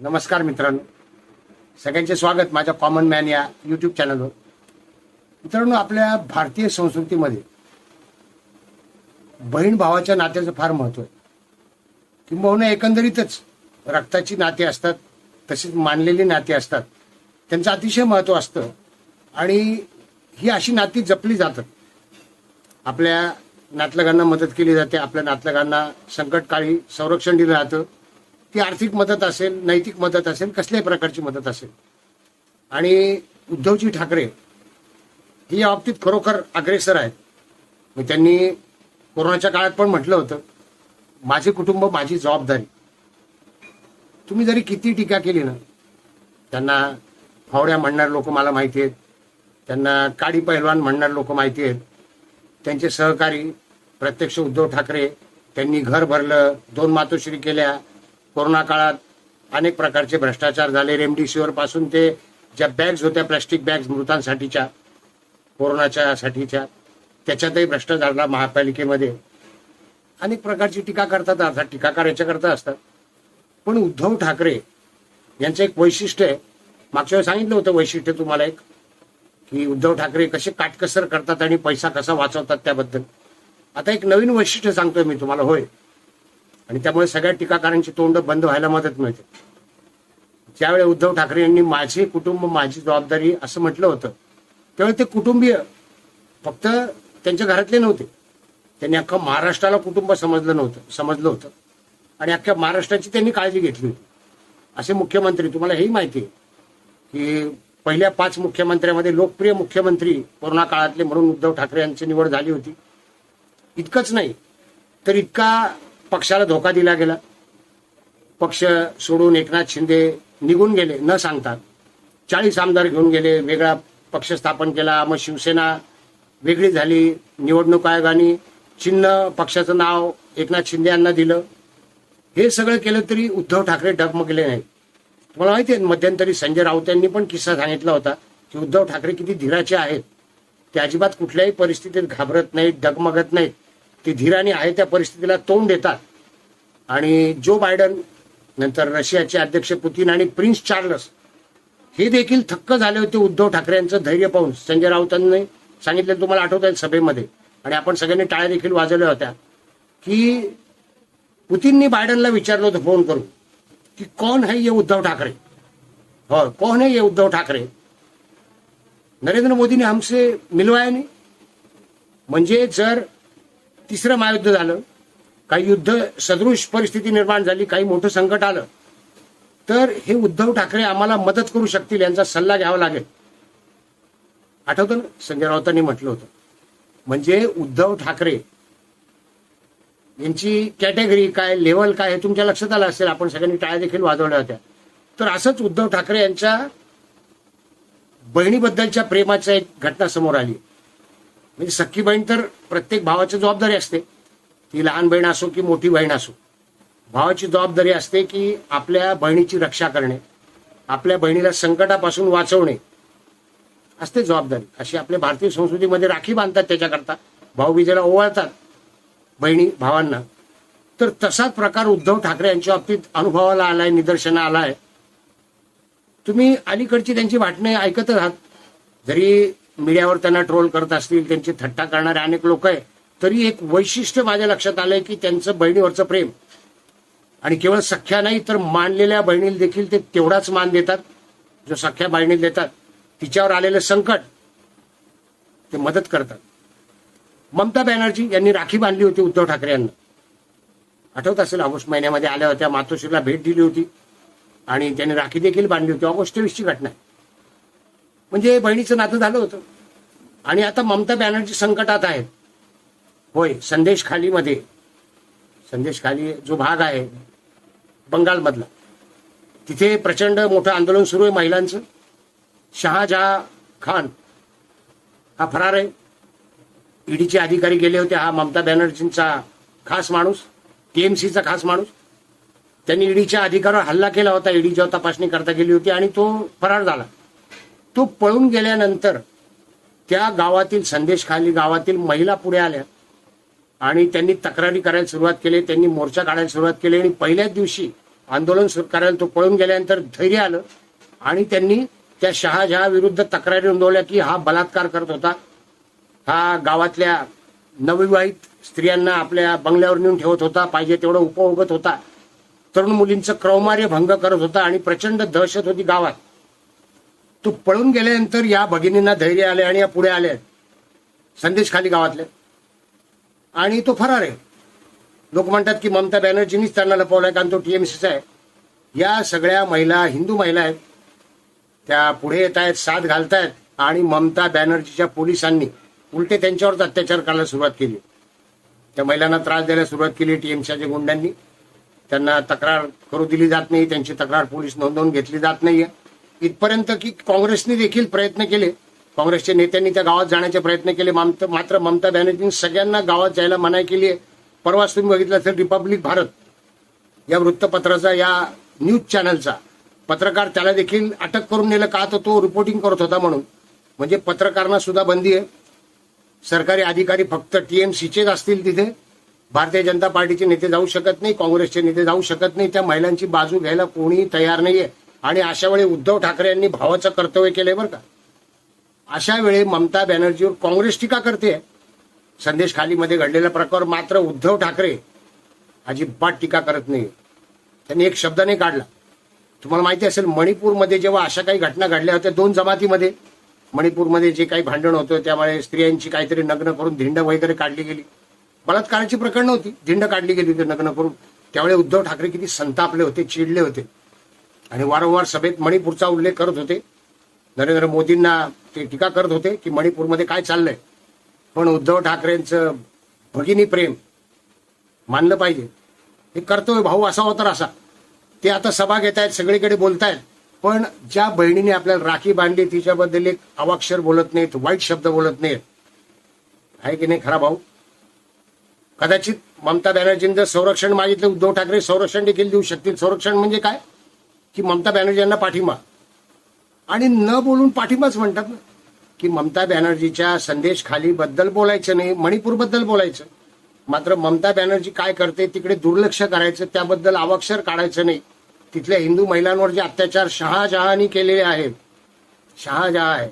नमस्कार मित्रांनो. सगळ्यांचे स्वागत माझ्या कॉमन मॅन या यूट्यूब चॅनलवर मित्रांनो आपल्या भारतीय संस्कृतीमध्ये बहीण भावाच्या नात्याचं फार महत्त्व आहे. किंबहुना एकंदरीतच रक्ताची नाती असतात तसेच मानलेली नाती असतात. त्यांचं अतिशय महत्त्व असतं. आणि ही अशी नाती जपली जातात. आपल्या नातलगांना मदत केली जाते आपल्या नातलगांना संकटकाळी संरक्षण दिलं जातं. ती आर्थिक मदत असेल नैतिक मदत असेल कसल्याही प्रकारची मदत असेल. आणि उद्धवजी ठाकरे ही या बाबतीत खरोखर अग्रेसर आहेत. मग त्यांनी कोरोनाच्या काळात पण म्हटलं होतं माझे कुटुंब माझी जबाबदारी. तुम्ही जरी किती टीका केली ना त्यांना फावड्या म्हणणारे लोक मला माहिती आहेत त्यांना काडी पैलवान म्हणणारे लोक माहिती आहेत त्यांचे सहकारी प्रत्यक्ष उद्धव ठाकरे त्यांनी घर भरलं दोन मातोश्री केल्या कोरोना काळात अनेक प्रकारचे भ्रष्टाचार झाले. रेमडेसिवीरपासून ते ज्या बॅग्स होत्या प्लास्टिक बॅग्स मृतांसाठीच्या कोरोनाच्या साठीच्या त्याच्यातही भ्रष्टाचार झाला महापालिकेमध्ये अनेक प्रकारची टीका करतात अर्थात टीकाकार याच्याकरता असतात. पण उद्धव ठाकरे यांचं एक वैशिष्ट्य आहे. मागच्या वेळी सांगितलं होतं वैशिष्ट्य तुम्हाला एक की उद्धव ठाकरे कसे काटकसर करतात आणि पैसा कसा वाचवतात त्याबद्दल. आता एक नवीन वैशिष्ट्य सांगतोय मी तुम्हाला होय. आणि त्यामुळे सगळ्या टीकाकारांची तोंड बंद व्हायला मदत मिळते. ज्यावेळी उद्धव ठाकरे यांनी माझे कुटुंब माझी जबाबदारी असं म्हटलं होतं त्यावेळी ते कुटुंबीय. फक्त त्यांच्या घरातले नव्हते. त्यांनी अख्खा महाराष्ट्राला कुटुंब समजलं नव्हतं समजलं होतं. आणि अख्ख्या महाराष्ट्राची त्यांनी काळजी घेतली होती. असे मुख्यमंत्री तुम्हाला हेही माहिती आहे की पहिल्या पाच मुख्यमंत्र्यामध्ये लोकप्रिय मुख्यमंत्री कोरोना काळातले म्हणून उद्धव ठाकरे यांची निवड झाली होती. इतकंच नाही तर इतका पक्षाला धोका दिला गेला. पक्ष सोडून एकनाथ शिंदे निघून गेले न सांगता. चाळीस आमदार घेऊन गेले वेगळा पक्ष स्थापन केला. मग शिवसेना वेगळी झाली निवडणूक आयोगाने चिन्ह पक्षाचं नाव एकनाथ शिंदे यांना दिलं. हे सगळं केलं तरी उद्धव ठाकरे डगमगले नाही तुम्हाला माहिती आहे मध्यंतरी संजय राऊत यांनी पण किस्सा सांगितला होता की उद्धव ठाकरे किती धीराचे आहेत. ते अजिबात कुठल्याही परिस्थितीत घाबरत नाहीत डगमगत नाहीत. ते धीराने आहे त्या परिस्थितीला तोंड देतात. आणि जो बायडन नंतर रशियाचे अध्यक्ष पुतीन आणि प्रिन्स चार्लस हे देखील थक्क झाले होते उद्धव ठाकरे यांचं धैर्य पाहून. संजय राऊतांनी सांगितलं तुम्हाला आठवत आहे सभेमध्ये आणि आपण सगळ्यांनी टाळ्या देखील वाजवल्या होत्या की पुतीननी बायडनला विचारलं होतं फोन करून की कोण है ये उद्धव ठाकरे? हो कौन है ये उद्धव ठाकरे? नरेंद्र मोदीने हमसे मिलवायाने नाही? म्हणजे जर तिसरं महायुद्ध झालं काही युद्ध सदृश परिस्थिती निर्माण झाली काही मोठं संकट आलं तर हे उद्धव ठाकरे आम्हाला मदत करू शकतील यांचा सल्ला घ्यावा लागेल. आठवतं ना संजय राऊतांनी म्हटलं होतं. म्हणजे उद्धव ठाकरे यांची कॅटेगरी काय लेवल काय हे तुमच्या लक्षात आलं असेल आपण सगळ्यांनी टाळ्या देखील वाजवल्या होत्या. तर असंच उद्धव ठाकरे यांच्या बहिणीबद्दलच्या प्रेमाच्या एक घटना समोर आली. म्हणजे सख्खी बहीण तर प्रत्येक भावाची जबाबदारी असते. ती लहान बहीण असो की मोठी बहीण असो. भावाची जबाबदारी असते की आपल्या बहिणीची रक्षा करणे आपल्या बहिणीला संकटापासून वाचवणे. असते जबाबदारी. अशी आपल्या भारतीय संस्कृतीमध्ये राखी बांधतात त्याच्याकरता. भाऊबीजेला ओवाळतात बहिणी भावांना. तर तसाच प्रकार उद्धव ठाकरे यांच्या बाबतीत अनुभवाला आलाय निदर्शना आलाय. तुम्ही अलीकडची त्यांची वाटणे ऐकतच आहात. जरी मीडियावर त्यांना ट्रोल करत असतील त्यांची थट्टा करणारे अनेक लोक आहे तरी एक वैशिष्ट्य माझ्या लक्षात आलंय की त्यांचं बहिणीवरचं प्रेम. आणि केवळ सख्या नाही तर मानलेल्या बहिणीला देखील ते तेवढाच मान देतात. जो सख्या बहिणीला देतात तिच्यावर आलेलं संकट ते मदत करतात. ममता बॅनर्जी यांनी राखी बांधली होती उद्धव ठाकरे यांना. आठवत असेल ऑगस्ट महिन्यामध्ये आल्या होत्या मातोश्रीला भेट दिली होती. आणि त्यांनी राखी देखील बांधली होती. ऑगस्ट वीसची घटना म्हणजे बहिणीचं नातं झालं होतं. आणि आता ममता बॅनर्जी संकटात आहेत. होय संदेश खालीमध्ये संदेश खाली जो भाग आहे बंगालमधला. तिथे प्रचंड मोठं आंदोलन सुरू आहे महिलांचं. शहाजहा खान हा फरार आहे. ईडीचे अधिकारी गेले होते हा ममता बॅनर्जींचा खास माणूस टीएमसीचा खास माणूस. त्यांनी ईडीच्या अधिकारावर हल्ला केला होता ईडी जेव्हा तपासणी करता गेली होती आणि तो फरार झाला. तो पळून गेल्यानंतर त्या गावातील संदेश खाली गावातील महिला पुढे आल्या. आणि त्यांनी तक्रारी करायला सुरुवात केली त्यांनी मोर्चा काढायला सुरुवात केली आणि पहिल्याच दिवशी आंदोलन सुरू करायला तो पळून गेल्यानंतर धैर्य आलं. आणि त्यांनी त्या शहाजहा विरुद्ध तक्रारी नोंदवल्या की हा बलात्कार करत होता. हा गावातल्या नवविवाहित स्त्रियांना आपल्या बंगल्यावर नेऊन ठेवत होता पाहिजे तेवढं उपभोगत होता. तरुण मुलींचं क्रौमार्य भंग करत होता आणि प्रचंड दहशत होती गावात. तो पळून गेल्यानंतर या भगिनींना धैर्य आले आणि या पुढे आले. संदेश खाली गावातले. आणि तो फरार आहे. लोक म्हणतात की ममता बॅनर्जीनीच त्यांना लपवलाय कारण तो टीएमसीचा आहे. या सगळ्या महिला हिंदू महिला आहेत. त्या पुढे येत आहेत साथ घालतायत आणि ममता बॅनर्जीच्या पोलिसांनी उलटे त्यांच्यावरच अत्याचार करायला सुरुवात केली. त्या महिलांना त्रास द्यायला सुरुवात केली टीएमसीच्या गुंडांनी त्यांना तक्रार करू दिली जात नाही त्यांची तक्रार पोलीस नोंदवून घेतली जात नाहीये. इथपर्यंत की काँग्रेसने देखील प्रयत्न केले. काँग्रेसच्या नेत्यांनी त्या गावात जाण्याचे प्रयत्न केले. मात्र ममता बॅनर्जींनी सगळ्यांना गावात जायला मनाई केली आहे. परवाच तुम्ही बघितलं तर रिपब्लिक भारत या वृत्तपत्राचा या न्यूज चॅनलचा. पत्रकार त्याला देखील अटक करून नेलं. का तर तो रिपोर्टिंग करत होता म्हणून. म्हणजे पत्रकारांना सुद्धा बंदी आहे. सरकारी अधिकारी फक्त टीएमसीचेच असतील तिथे. भारतीय जनता पार्टीचे नेते जाऊ शकत नाही. काँग्रेसचे नेते जाऊ शकत नाही. त्या महिलांची बाजू घ्यायला कोणीही तयार नाहीये. आणि अशा वेळी उद्धव ठाकरे यांनी भावाचं कर्तव्य केलंय बरं का. अशा वेळी ममता बॅनर्जीवर काँग्रेस टीका करते. संदेश खालीमध्ये घडलेला प्रकार मात्र उद्धव ठाकरे अजिबात टीका करत नाही. त्यांनी एक शब्द नाही काढला. तुम्हाला माहिती असेल मणिपूरमध्ये जेव्हा अशा काही घटना घडल्या होत्या दोन जमातीमध्ये मणिपूरमध्ये जे काही भांडण होतं त्यामुळे स्त्रियांची काहीतरी नग्न करून धिंड वगैरे काढली गेली. बलात्काराची प्रकरणं होती. धिंड काढली गेली होती नग्न करून. त्यावेळी उद्धव ठाकरे किती संतापले होते चिडले होते. आणि वारंवार सभेत मणिपूरचा उल्लेख करत होते. नरेंद्र मोदींना ते टीका करत होते की मणिपूरमध्ये काय चाललंय. पण उद्धव ठाकरेंचं भगिनी प्रेम मानलं पाहिजे. हे करतोय भाऊ असा तर असा. ते आता सभा घेत आहेत सगळीकडे बोलतायत पण ज्या बहिणीने आपल्याला राखी बांधली तिच्याबद्दल एक अवाक्षर बोलत नाहीत वाईट शब्द बोलत नाहीत. आहे की नाही खरा भाऊ? कदाचित ममता बॅनर्जींचं जर संरक्षण मागितलं उद्धव ठाकरे संरक्षण देखील देऊ शकतील. संरक्षण म्हणजे काय? की ममता बॅनर्जी यांना पाठिंबा. आणि न बोलून पाठिंबाच म्हणतात ना की ममता बॅनर्जीच्या संदेश खाली बद्दल बोलायचं नाही मणिपूरबद्दल बोलायचं. मात्र ममता बॅनर्जी काय करते तिकडे दुर्लक्ष करायचं त्याबद्दल अवाक्षर काढायचं नाही. तिथल्या हिंदू महिलांवर जे अत्याचार शहाजहानी केलेले आहेत शहाजहा आहे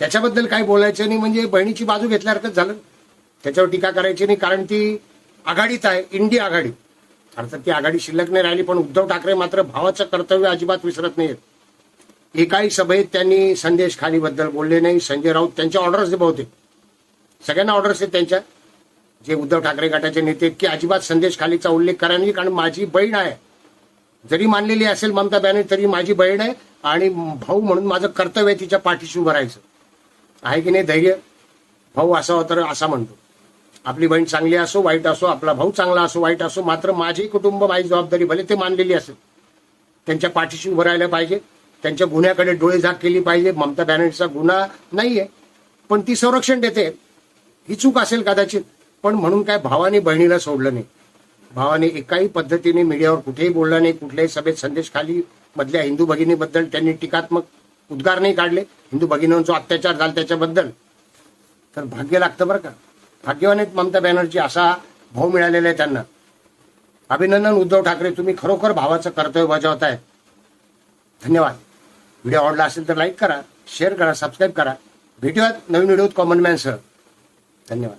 त्याच्याबद्दल काय बोलायचं नाही म्हणजे बहिणीची बाजू घेतल्यासारखंच झालं. त्याच्यावर टीका करायची नाही कारण ती आघाडीत आहे इंडिया आघाडी अर्थात ती आघाडी शिल्लक नाही राहिली पण उद्धव ठाकरे मात्र भावाचं कर्तव्य अजिबात विसरत नाहीत एकाही सभेत त्यांनी संदेश खाणीबद्दल बोलले नाही. संजय राऊत त्यांच्या ऑर्डर्स दे बहुतेक सगळ्यांना ऑर्डर्स आहेत त्यांच्या. जे उद्धव ठाकरे गटाचे नेते की अजिबात संदेश खालीचा उल्लेख करा नाही कारण माझी बहीण आहे. जरी मानलेली असेल ममता बॅनर्जी तरी माझी बहीण आहे आणि भाऊ म्हणून माझं कर्तव्य आहे तिच्या पाठीशी उभं राहायचं. आहे की नाही धैर्य? भाऊ असावा तर असा म्हणतो. आपली बहीण चांगली असो वाईट असो आपला भाऊ चांगला असो वाईट असो मात्र माझी कुटुंब माझी जबाबदारी भले ते मानलेली असेल. त्यांच्या पाठीशी उभं राहिलं पाहिजे त्यांच्या गुन्ह्याकडे डोळे झाक केली पाहिजे ममता बॅनर्जीचा गुन्हा नाहीये पण ती संरक्षण देते. ही चूक असेल कदाचित पण म्हणून काय भावाने बहिणीला सोडलं नाही. भावाने एकाही पद्धतीने मीडियावर कुठेही बोलला नाही कुठल्याही सभेत संदेश खाली मधल्या हिंदू भगिनीबद्दल त्यांनी टीकात्मक उद्गार नाही काढले. हिंदू भगिनींचा अत्याचार झाला त्याच्याबद्दल. तर भाग्य लागतं बरं का? भाग्यवान आहेत ममता बॅनर्जी असा भाऊ मिळालेला आहे त्यांना. अभिनंदन उद्धव ठाकरे तुम्ही खरोखर भावाचं कर्तव्य बजावताय. धन्यवाद. व्हिडिओ आवडला असेल तर लाईक करा शेअर करा सबस्क्राईब करा. भेटूयात नवीन व्हिडिओत कॉमन मॅन सर धन्यवाद.